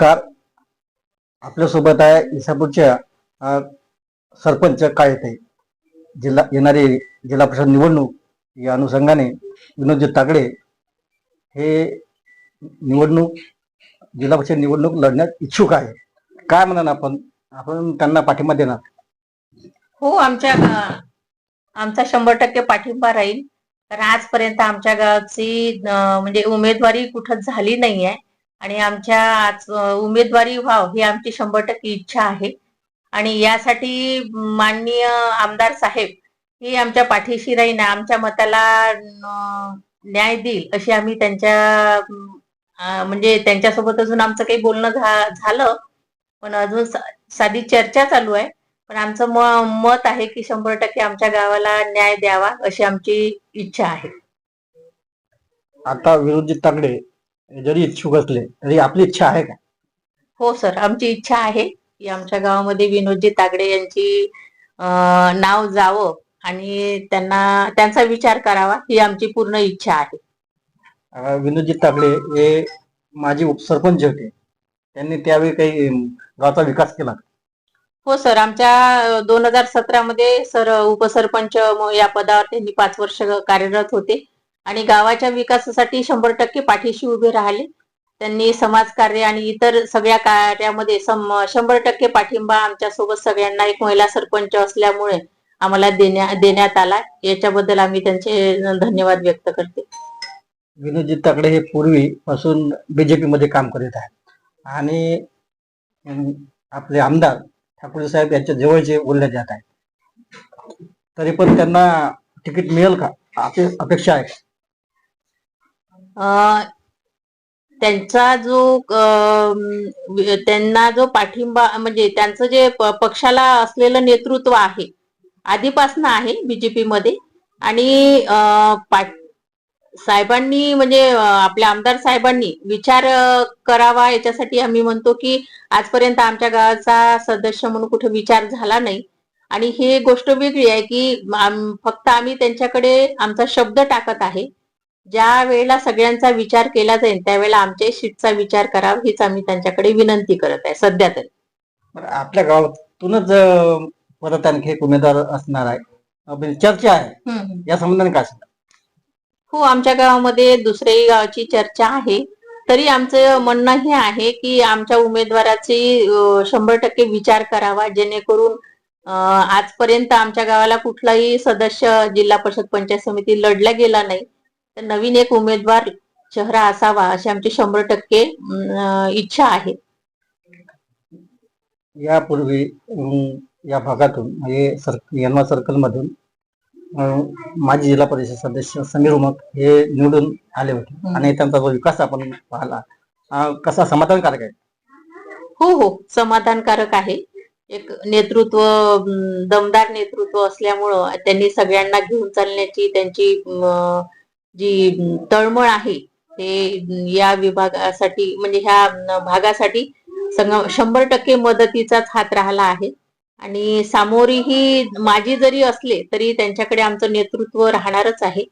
नमस्कार. आपल्यासोबत आहे इसापूरच्या सरपंच सरपंच काळेताई जिल्हा येणारी जिल्हा परिषद निवडणूक या अनुषंगाने विनोदजी तागडे हे निवडणूक जिल्हा परिषद निवडणूक लढण्यात इच्छुक आहे. काय म्हणाल आपण? आपण त्यांना पाठिंबा देणार. हो आमच्या आमचा शंभर टक्के पाठिंबा राहील. कारण आजपर्यंत आमच्या गावची म्हणजे उमेदवारी कुठं झाली नाहीये. आणि आमच्या आज उमेदवारी व्हाव ही आमची शंभर टक्के इच्छा आहे. आणि यासाठी माननीय आमदार साहेब हे आमच्या पाठीशी राहीन आमच्या मताला न्याय देईल अशी आम्ही त्यांच्या म्हणजे त्यांच्यासोबत अजून आमचं काही बोलणं झालं. पण अजून साधी चर्चा चालू आहे. पण आमचं मत आहे की शंभर टक्के आमच्या गावाला न्याय द्यावा अशी आमची इच्छा आहे. आता विरोधी तागडे जरी इच्छुक असले तरी आपली इच्छा आहे का? हो सर. आमची इच्छा आहे की आमच्या गावामध्ये विनोदजी तागडे यांची अं, नाव जावं आणि त्यांना त्यांचा विचार करावा ही आमची पूर्ण इच्छा आहे. अ, विनोदजी तागडे हे माजी उपसरपंच होते. त्यांनी त्यावेळी काही अम, गावाचा विकास केला. हो सर. आमच्या दोन हजार सतरा मध्ये सर उपसरपंच म- या पदावर त्यांनी पाच वर्ष कार्यरत होते. आणि गावाच्या विकासासाठी शंभर टक्के पाठीशी उभे राहिले. त्यांनी समाजकार्य आणि इतर सगळ्या कार्यामध्ये शंभर टक्के पाठिंबा आमच्यासोबत सगळ्यांना एक महिला सरपंच असल्यामुळे आम्हाला देण्या देण्यात आला. याच्याबद्दल आम्ही त्यांचे धन्यवाद व्यक्त करते. विनोदजी तगडे हे पूर्वीपासून बीजेपी मध्ये काम करीत आहेत. आणि आपले आमदार ठाकूर साहेब यांच्या जवळचे बोलले जात आहेत. तरी पण त्यांना तिकीट मिळेल का? अपेक्षा आहे त्यांचा जो त्यांना जो पाठिंबा म्हणजे त्यांचं जे पक्षाला असलेलं नेतृत्व आहे आधीपासून आहे बीजेपी मध्ये आणि साहेबांनी म्हणजे आपल्या आमदार साहेबांनी विचार करावा याच्यासाठी आम्ही म्हणतो की आजपर्यंत आमच्या गावाचा सदस्य म्हणून कुठे विचार झाला नाही. आणि ही गोष्ट वेगळी आहे की आम- फक्त आम्ही त्यांच्याकडे आमचा शब्द टाकत आहे. ज्या वेळेला सगळ्यांचा विचार केला जाईल त्यावेळेला आमच्या सीटचा विचार करावा हीच आम्ही त्यांच्याकडे विनंती करत आहे सध्या तरी. बरं, आपल्या गावातूनच अं, परत आणखी एक उमेदवार असणार आहे. चर्चा आहे. या संबंधाने काय हो आमच्या गावामध्ये दुसऱ्याही गावाची चर्चा आहे. तरी आमचं म्हणणं हे आहे की आमच्या उमेदवाराची अं, शंभर टक्के विचार करावा जेणेकरून अं, आजपर्यंत आमच्या गावाला कुठलाही सदस्य जिल्हा परिषद पंचायत समिती लढला गेला नाही. तर नवीन एक उमेदवार चेहरा असावा अशी आमची शंभर टक्के इच्छा आहे. यापूर्वी या भागातून म्हणजे सर यनवा सर्कल मधून अं, माजी जिल्हा परिषद सदस्य समीर उमक हे निवडून आले होते. आणि त्यांचा जो विकास आपण पाहिला कसा समाधानकारक आहे? हो हो समाधानकारक आहे. एक नेतृत्व दमदार नेतृत्व असल्यामुळं त्यांनी सगळ्यांना घेऊन चालण्याची त्यांची जी तळमळ आहे ते या विभागासाठी म्हणजे ह्या भागासाठी शंभर टक्के मदतीचाच हात राहिला आहे. आणि सामोरीही माझी जरी असले तरी त्यांच्याकडे आमचं नेतृत्व राहणारच आहे.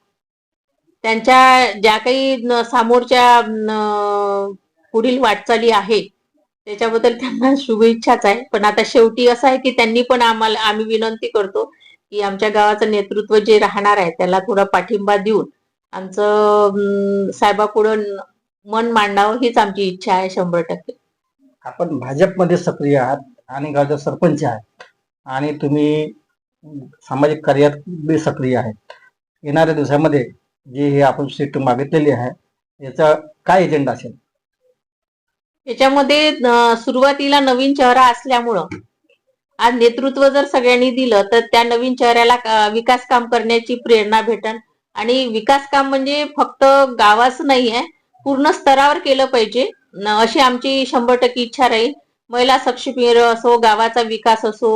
त्यांच्या ज्या काही सामोरच्या पुढील वाटचाली आहे त्याच्याबद्दल त्यांना शुभेच्छाच आहे. पण आता शेवटी असं आहे की त्यांनी पण आम्हाला आम्ही विनंती करतो की आमच्या गावाचं नेतृत्व जे राहणार आहे त्याला थोडा पाठिंबा देऊन आमचं अं, साहेबापुढं मन मांडावं हीच आमची इच्छा आहे शंभर टक्के. आपण भाजपमध्ये सक्रिय आहात आणि गावचे सरपंच आहात आणि तुम्ही सामाजिक कार्यात बी सक्रिय आहेत. येणाऱ्या दिवसामध्ये जी हे आपण सीट मागितलेली आहे याचा काय एजेंडा असेल? याच्यामध्ये अं, सुरुवातीला नवीन चेहरा असल्यामुळं आज नेतृत्व जर सगळ्यांनी दिलं तर त्या नवीन चेहऱ्याला अं, विकास काम करण्याची प्रेरणा भेटन. आणि विकास काम म्हणजे फक्त गावाच नाही आहे पूर्ण स्तरावर केलं पाहिजे. अशी आमची शंभर टक्के इच्छा राहील. महिला सक्षमीकरण असो गावाचा विकास असो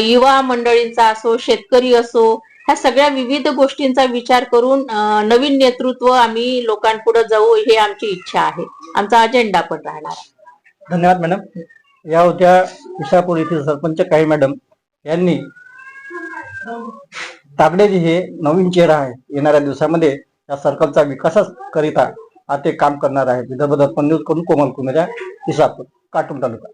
युवा मंडळींचा असो शेतकरी असो ह्या सगळ्या विविध गोष्टींचा विचार करून नवीन नेतृत्व आम्ही लोकांपुढे जाऊ हे आमची इच्छा आहे. आमचा अजेंडा पण राहणार धन्यवाद मॅडम या होत्या विशापूर येथील सरपंच काही मॅडम यांनी तागडेजी हे नवीन चेहरा आहे. येणाऱ्या दिवसामध्ये या सर्कलचा विकासाकरिता आज ते काम करणार आहे. विदर्भ दर्पण न्यूज करून कोमल कुमेरा इसापूर काटून तालुका.